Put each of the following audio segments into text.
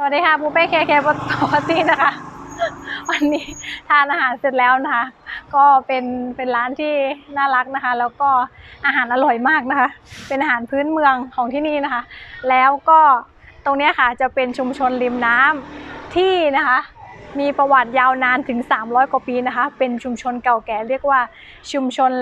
สวัสดีค่ะปูเป้เคเคปกตินะคะ วันนี้ทานอาหารเสร็จแล้วนะคะ ก็เป็นเป็นร้านที่น่ารักนะคะ แล้วก็อาหารอร่อยมากนะคะ เป็นอาหารพื้นเมืองของที่นี่นะคะ แล้วก็ตรงนี้ค่ะจะเป็นชุมชนริมน้ำที่นะคะ มีประวัติยาวนานถึง 300 กว่าปีนะคะ เป็นชุมชนเก่าแก่เรียกว่าชุมชน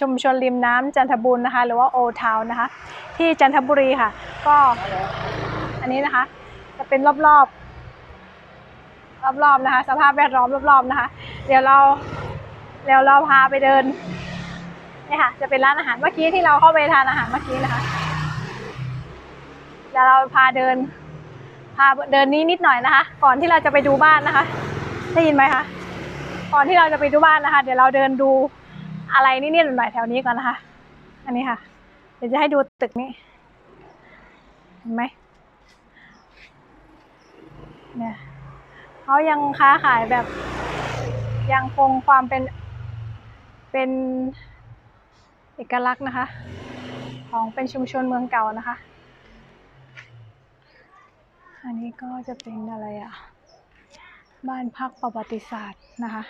ชุมชนริมน้ำจันทบุรีนะคะ หรือว่าโอทาวนะคะ ที่จันทบุรีค่ะ ก็อันนี้นะคะ จะเป็นรอบๆ รอบๆนะคะ สภาพแวดล้อมรอบๆนะคะ เดี๋ยวเราเดี๋ยวเราพาไปเดินนี่ค่ะ จะเป็นร้านอาหารเมื่อกี้ที่เราเข้าไปทานอาหารเมื่อกี้นะคะเดี๋ยวเราพาเดิน พาเดินนี้นิดหน่อยนะคะ ก่อนที่เราจะไปดูบ้านนะคะ ได้ยินไหมคะก่อนที่เราจะไปดูบ้านนะคะ เดี๋ยวเราเดินดูอะไรนิดๆหน่อยๆแถวนี้ก่อนนะคะ อันนี้ค่ะ เดี๋ยวจะให้ดูตึกนี้ เห็นไหม เนี่ยเขายังค้าขายแบบยังคงความเป็นเป็นเอกลักษณ์นะคะ ของเป็นชุมชนเมืองเก่านะคะ อันนี้ก็จะเป็นอะไรอะบ้านพักประวัติศาสตร์นะคะ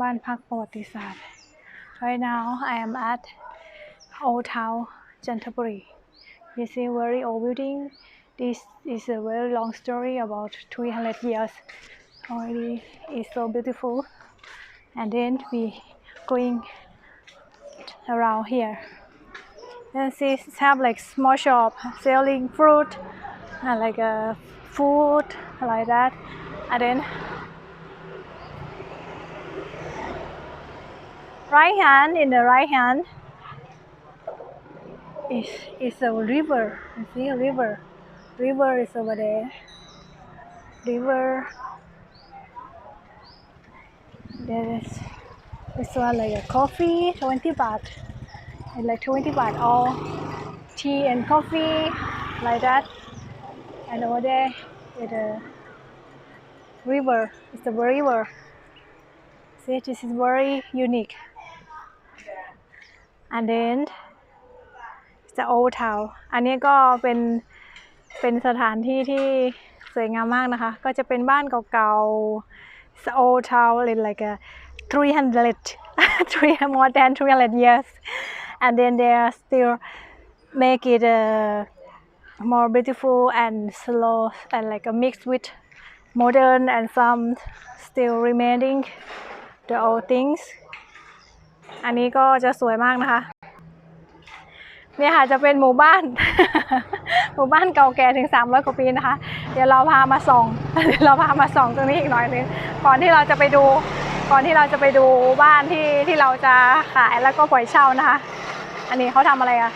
บ้านพักประวัติศาสตร์ Right now I am at Old Town Canterbury You see very old building This is a very long story about 300 years. Already It's so beautiful. And then we going around here. And see have like small shop selling fruit and like uh, food like that. And then right hand in the right hand is is a river. You see a river river is over there river there is this one like a coffee 20 baht and like 20 baht all tea and coffee like that and over there is a river it's a river see this is very unique and then it's the old town อันนี้ก็เป็น เป็นสถานที่ที่สวยงามมากนะคะ ก็จะเป็นบ้านเก่าๆ so old town in like a 300 3 more than 300 years and then they are still make it uh, more beautiful and slow and like a mix with modern and some still remaining the old things อันนี้ก็จะสวยมากนะคะ เนี่ยค่ะจะเป็นหมู่บ้าน หมู่บ้านเก่าแก่ถึง 300 กว่าปีนะคะ เดี๋ยวเราพามาส่องเดี๋ยวเราพามาส่องตรงนี้อีกหน่อยนึงก่อนที่เราจะไปดู ก่อนที่เราจะไปดูบ้านที่ที่เราจะขายแล้วก็ปล่อยเช่านะคะ อันนี้เขาทำอะไรอะ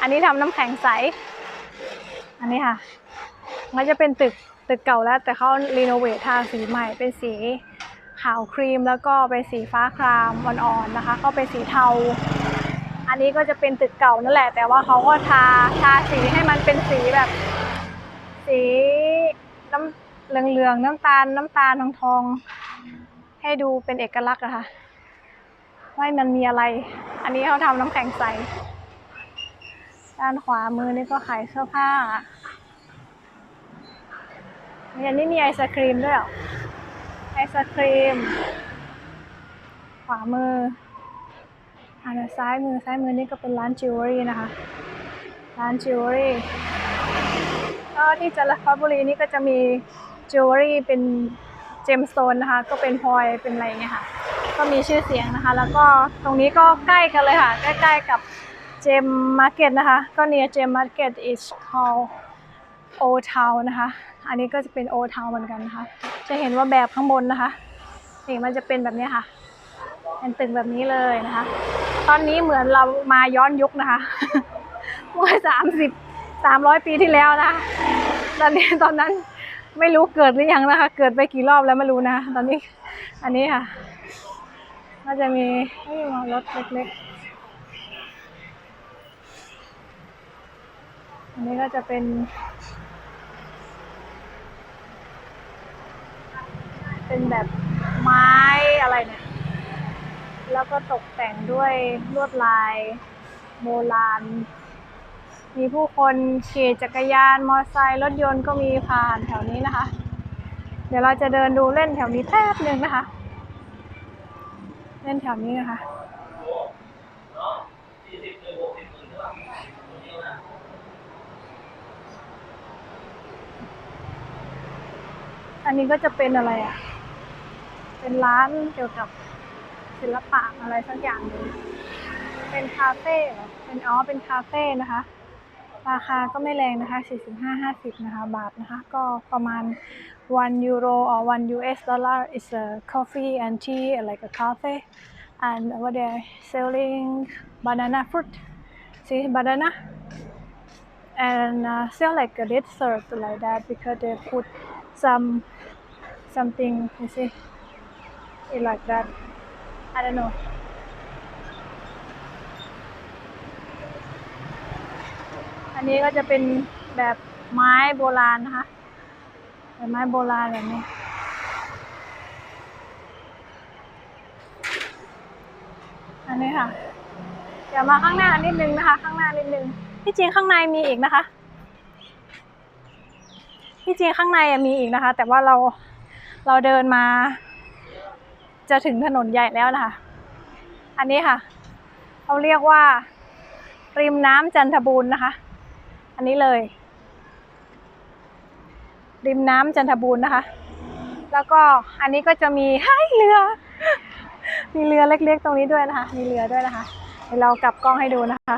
อันนี้ทำน้ำแข็งใส อันนี้ค่ะ มันจะเป็นตึกตึกเก่าแล้ว แต่เขารีโนเวททาสีใหม่เป็นสีขาวครีมแล้วก็เป็นสีฟ้าครามอ่อนๆนะคะ ก็เป็นสีเทา อันนี้ก็จะเป็นตึกเก่านั่นแหละ แต่ว่าเขาก็ทาทาสีให้มันเป็นสีแบบ สีน้ำเหลืองๆน้ำตาลน้ำตาลทองทองให้ดูเป็นเอกลักษณ์อะค่ะว่ามันมีอะไร อันนี้เขาทำน้ำแข็งใส ด้านขวามือนี่ก็ขายเสื้อผ้าอันนี้มีไอศครีมด้วยเหรอไอศครีม ขวามือ อันซ้ายมือซ้ายมือนี่ก็เป็นร้านจิวเวลรี่นะคะ ร้านจิวเวลรี่ก็ที่จันทบุรีนี่ก็จะมีจิวเวลรี่เป็นเจมสโตนนะคะ ก็เป็นพลอยเป็นอะไรเงี้ยค่ะ ก็มีชื่อเสียงนะคะ แล้วก็ตรงนี้ก็ใกล้กันเลยค่ะ ใกล้ๆกับเจมมาร์เก็ตนะคะ ก็ near เจมมาร์เก็ต is called Old Town นะคะ อันนี้ก็จะเป็น Old Town เหมือนกันนะคะ จะเห็นว่าแบบข้างบนนะคะ นี่มันจะเป็นแบบนี้ค่ะเป็นตึกแบบนี้เลยนะคะ ตอนนี้เหมือนเรามาย้อนยุคนะคะ เมื่อสามสิบสามร้อยปีที่แล้วนะตอนนี้ตอนนั้นไม่รู้เกิดหรือยังนะคะ เกิดไปกี่รอบแล้วไม่รู้นะ ตอนนี้ อันนี้ค่ะก็จะมีให้มารถเล็กๆ อันนี้ก็จะเป็นเป็นแบบไม้อะไรเนี่ย แล้วก็ตกแต่งด้วยลวดลายโบราณ มีผู้คนขี่จักรยาน มอเตอร์ไซค์รถยนต์ก็มีผ่านแถวนี้นะคะ เดี๋ยวเราจะเดินดูเล่นแถวนี้แป๊บหนึ่งนะคะ เล่นแถวนี้นะคะอันนี้ก็จะเป็นอะไรอะ เป็นร้านเกี่ยวกับ ศิลปะอะไรสักอย่างหนึงเป็นคาเฟ่เหรอเป็นอ๋อเป็นคาเฟ่นะคะ ราคาก็ไม่แรงนะคะ 45-50 นะคะ บาทนะคะ ก็ประมาณ 1 euro or 1 US dollar is a coffee and tea like a cafe and over there selling banana fruit see banana and uh, sell like a dessert like that because they put some something you see it like that I don't know อันนี้ก็จะเป็นแบบไม้โบราณนะคะแบบไม้โบราณแบบนี้อันนี้ค่ะเดี๋ยวมาข้างหน้านิดนึงนะคะ ข้างหน้านิดนึงที่จริงข้างในมีอีกนะคะ ที่จริงข้างในมีอีกนะคะ แต่ว่าเราเราเดินมา จะถึงถนนใหญ่แล้วนะคะ อันนี้ค่ะ เขาเรียกว่า ริมน้ำจันทบูรณ์นะคะ อันนี้เลย ริมน้ำจันทบูรณ์นะคะ แล้วก็อันนี้ก็จะมีให้เรือ มีเรือเล็กๆ ตรงนี้ด้วยนะคะ มีเรือด้วยนะคะเดี๋ยวเรากลับกล้องให้ดูนะคะ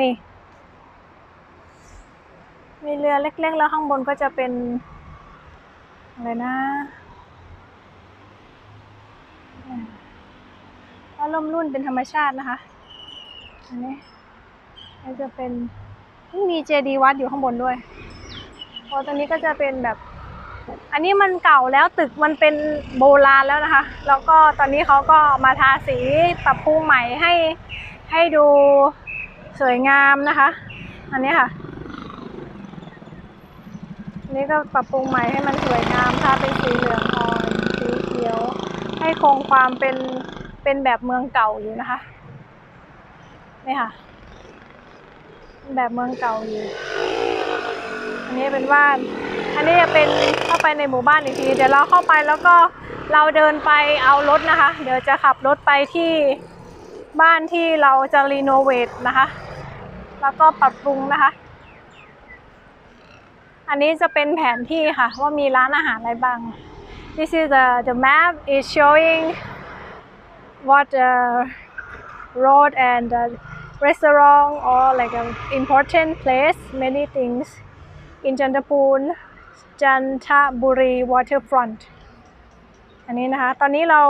นี่ มีเรือเล็กๆ แล้วข้างบนก็จะเป็นอะไรนะ ก็ล่มรุ่นเป็นธรรมชาตินะคะ อันนี้ก็จะเป็นมีเจดีย์วัดอยู่ข้างบนด้วยพอตรงนี้ก็จะเป็นแบบ อันนี้มันเก่าแล้วตึกมันเป็นโบราณแล้วนะคะ แล้วก็ตอนนี้เขาก็มาทาสีปรับปรุงใหม่ให้ให้ดูสวยงามนะคะ อันนี้ค่ะอันนี้ก็ปรับปรุงใหม่ให้มันสวยงามทาเป็นสีเหลืองอ่อนสีเขียว ให้คงความเป็นเป็นแบบเมืองเก่าอยู่นะคะนี่ค่ะ แบบเมืองเก่าอยู่ อันนี้เป็นบ้าน อันนี้จะเป็นเข้าไปในหมู่บ้านอีกที เดี๋ยวเราเข้าไปแล้วก็เราเดินไปเอารถนะคะ เดี๋ยวจะขับรถไปที่บ้านที่เราจะรีโนเวทนะคะ แล้วก็ปรับปรุงนะคะ อันนี้จะเป็นแผนที่ค่ะ ว่ามีร้านอาหารอะไรบ้าง This is the the map is showing what the road and the restaurant or like an important place many things in Chantapur Chantaburi waterfront อันนี้นะคะ ตอนนี้เรา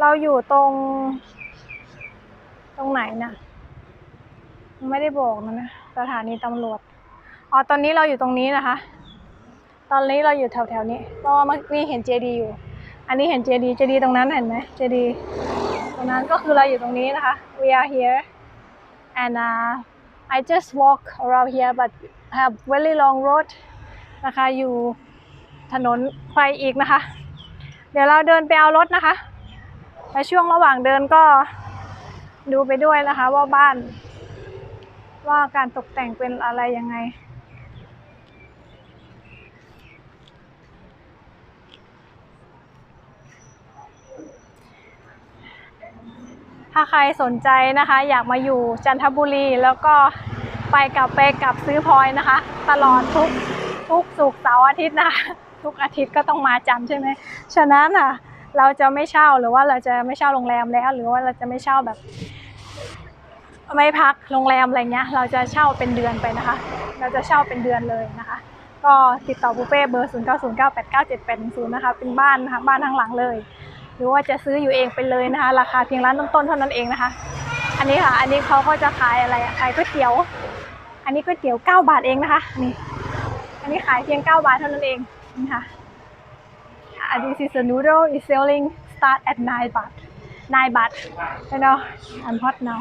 เราอยู่ตรง ตรงไหนนะไม่ได้บอกนะนะสถานีตำรวจอ๋อตอนนี้เราอยู่ตรงนี้นะคะ ตอนนี้เราอยู่แถวๆนี้ เพราะว่าเมื่อกี้เห็นเจดีอยู่ อันนี้เห็นเจดีเจดีตรงนั้นเห็นไหมเจดีตรงนั้นก็คือเราอยู่ตรงนี้นะคะ we are here and uh, I just walk around here but have very long road นะคะอยู่ถนนไปอีกนะคะ เดี๋ยวเราเดินไปเอารถนะคะและช่วงระหว่างเดินก็ดูไปด้วยนะคะว่าบ้าน ว่าการตกแต่งเป็นอะไรยังไง ถ้าใครสนใจนะคะ อยากมาอยู่จันทบุรีแล้วก็ไปกลับไปกลับซื้อพลอยนะคะ ตลอดทุกทุกสุกเสาร์อาทิตย์นะคะทุกอาทิตย์ก็ต้องมาจันทร์ใช่ไหมฉะนั้นอะเราจะไม่เช่าหรือว่าเราจะไม่เช่าโรงแรมแล้ว หรือว่าเราจะไม่เช่าแบบ ไม่พักโรงแรมอะไรเงี้ย เราจะเช่าเป็นเดือนไปนะคะ เราจะเช่าเป็นเดือนเลยนะคะ ก็ติดต่อบุฟเฟ่เบอร์ 0 9 0 9 8 9 7 8 0 นะคะ เป็นบ้านนะคะบ้านทั้งหลังเลย หรือว่าจะซื้ออยู่เองไปเลยนะคะ ราคาเพียงร้านต้นๆเท่านั้นเองนะคะ อันนี้ค่ะ อันนี้เขาก็จะขายอะไรขายก๋วยเตี๋ยว อันนี้ก๋วยเตี๋ยว 9 บาทเองนะคะ นี่ อันนี้ขายเพียง 9 บาทเท่านั้นเองนี่ค่ะ Uh, this is a noodle is selling start at 9 baht 9 baht you know I'm hot now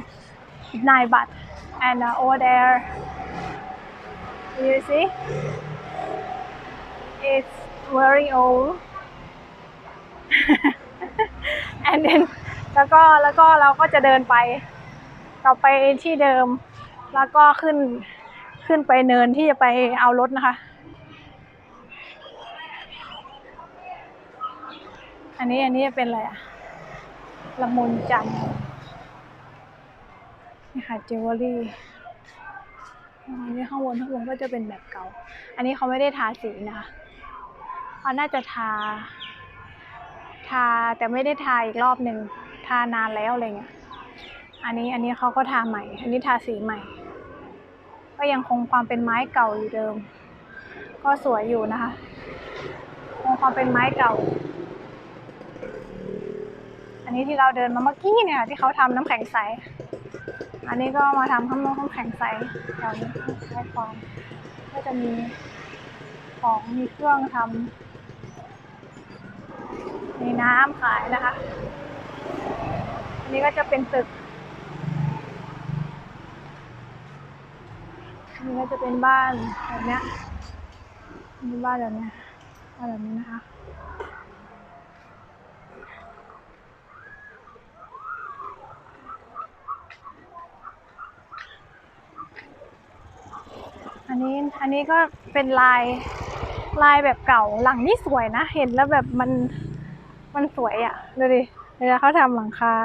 9 baht and uh, over there you see it's very old and then แล้วก็แล้วก็เราก็จะเดินไปต่อไปที่เดิม แล้วก็ขึ้นขึ้นไปเนินที่จะไปเอารถนะคะ อันนี้อันนี้เป็นอะไรอะละมุนจันทร์นี่ค่ะจิวเวลรี่อันนี้ข้างบนข้างบนก็จะเป็นแบบเก่า อันนี้เขาไม่ได้ทาสีนะคะเขาน่าจะทา ทาแต่ไม่ได้ทาอีกรอบหนึ่งทานานแล้วอะไรเงี้ยอันนี้อันนี้เขาก็ทาใหม่ อันนี้ทาสีใหม่ ก็ยังคงความเป็นไม้เก่าอยู่เดิม ก็สวยอยู่นะคะ คงความเป็นไม้เก่า อันนี้ที่เราเดินมาเมื่อกี้เนี่ย ที่เขาทำน้ำแข็งใส อันนี้ก็มาทำข้างนอกน้ำแข็งใสแถวนี้ใช้ของก็จะมีของมีเครื่องทำ มีน้ำขายนะคะ อันนี้ก็จะเป็นตึก อันนี้ก็จะเป็นบ้านแบบเนี้ยมีบ้านแบบเนี้ยบ้านแบบนี้นะคะอันนี้อันนี้ก็เป็นลายลายแบบเก่าหลังนี่สวยนะ เห็นแล้วแบบมัน มันสวยอะ่ะ ดูดิ เวลาเขาทำหลังคา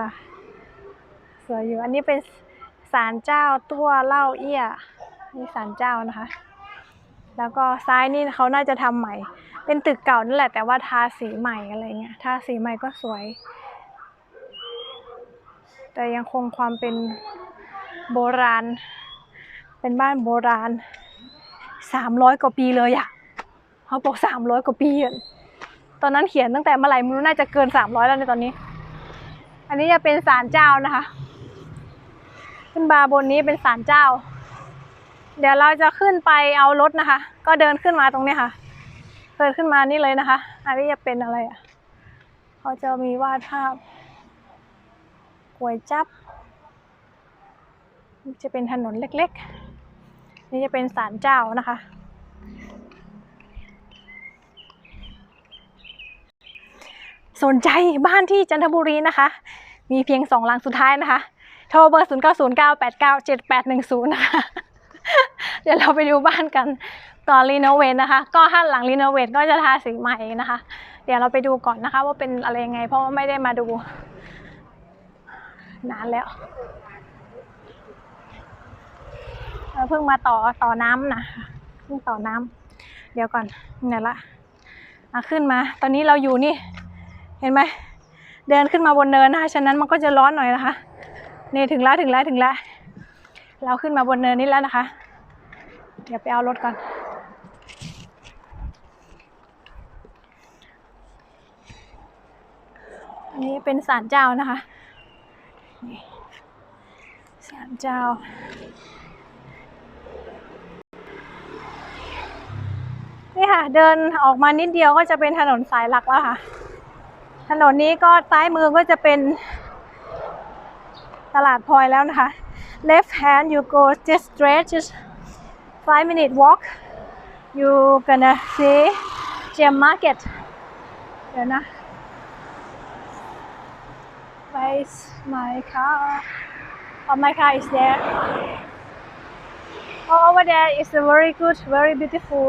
สวยอยู่ อันนี้เป็นศาลเจ้าตัวเล่าเอี้ย นี่ศาลเจ้านะคะ แล้วก็ซ้ายนี่เขาน่าจะทำใหม่ เป็นตึกเก่านั่นแหละ แต่ว่าทาสีใหม่อะไรเงี้ย ทาสีใหม่ก็สวย แต่ยังคงความเป็นโบราณ เป็นบ้านโบราณสามร้อยกว่าปีเลยอะเขาบอกสามร้อยกว่าปีอะ ตอนนั้นเขียนตั้งแต่เมื่อไหร่ไม่รู้น่าจะเกินสามร้อยแล้วในตอนนี้ อันนี้จะเป็นศาลเจ้านะคะ ขึ้นบาร์บนนี้เป็นศาลเจ้า เดี๋ยวเราจะขึ้นไปเอารถนะคะ ก็เดินขึ้นมาตรงนี้ค่ะเดินขึ้นมานี่เลยนะคะ อันนี้จะเป็นอะไรอะเขาจะมีวาดภาพก๋วยจับ จะเป็นถนนเล็กๆ นี่จะเป็นศาลเจ้านะคะ สนใจบ้านที่จันทบุรีนะคะ มีเพียงสองหลังสุดท้ายนะคะ โทรเบอร์ 0 9 0 9 8 9 7 8 1 0 นะคะ เดี๋ยวเราไปดูบ้านกันตอนรีโนเวทนะคะ ก็ถ้าหลังรีโนเวทก็จะทาสีใหม่นะคะ เดี๋ยวเราไปดูก่อนนะคะ ว่าเป็นอะไรยังไง เพราะว่าไม่ได้มาดู นานแล้วเอ่อเพิ่งมาต่อต่อน้ำนะเพิ่งต่อน้ำเดี๋ยวก่อนเนี่ยละอะขึ้นมา ตอนนี้เราอยู่นี่ เห็นไหมเดินขึ้นมาบนเนินนะคะฉะนั้นมันก็จะร้อนหน่อยนะคะนี่ถึงแล้วถึงแล้วถึงแล้วเราขึ้นมาบนเนินนี้แล้วนะคะ เดี๋ยวไปเอารถก่อน อันนี้เป็นศาลเจ้านะคะศาลเจ้านี่ค่ะ เดินออกมานิดเดียวก็จะเป็นถนนสายหลักแล้วค่ะ ถนนนี้ก็ซ้ายมือก็จะเป็นตลาดพลอยแล้วนะคะ left hand you go just straight just five minute walk you gonna see gem market เดี๋ยวนะ where's my car oh my car is there oh over there is a very good very beautiful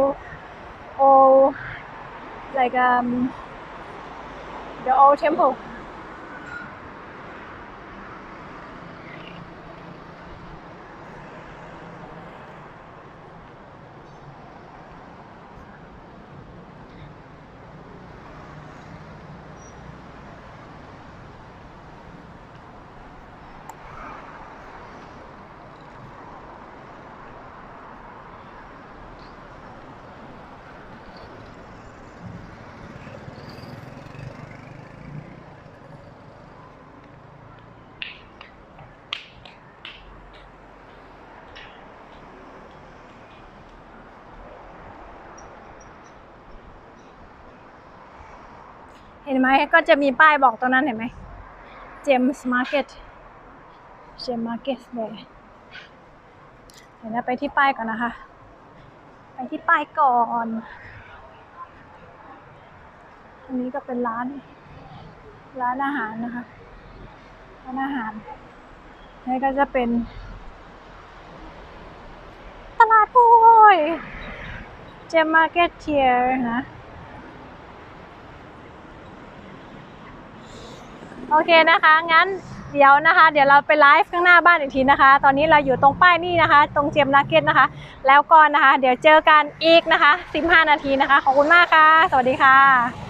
old like um the old temple เห็นไหมก็จะมีป้ายบอกตรงนั้นเห็นไหม James Market James Market เลยเดี๋ยวเราไปที่ป้ายก่อนนะคะ ไปที่ป้ายก่อนอันนี้ก็เป็นร้าน ร้านอาหารนะคะ ร้านอาหารนี่ก็จะเป็น ตลาดโอ้ยเจมมาร์เก็ตเทียร์นะ โอเคนะคะ งั้นเดี๋ยวนะคะ เดี๋ยวเราไปไลฟ์ข้างหน้าบ้านอีกทีนะคะ ตอนนี้เราอยู่ตรงป้ายนี่นะคะ ตรงเจมนาเก็ตนะคะ แล้วก็นะคะ เดี๋ยวเจอกันอีกนะคะ 15 นาทีนะคะ ขอบคุณมากค่ะ สวัสดีค่ะ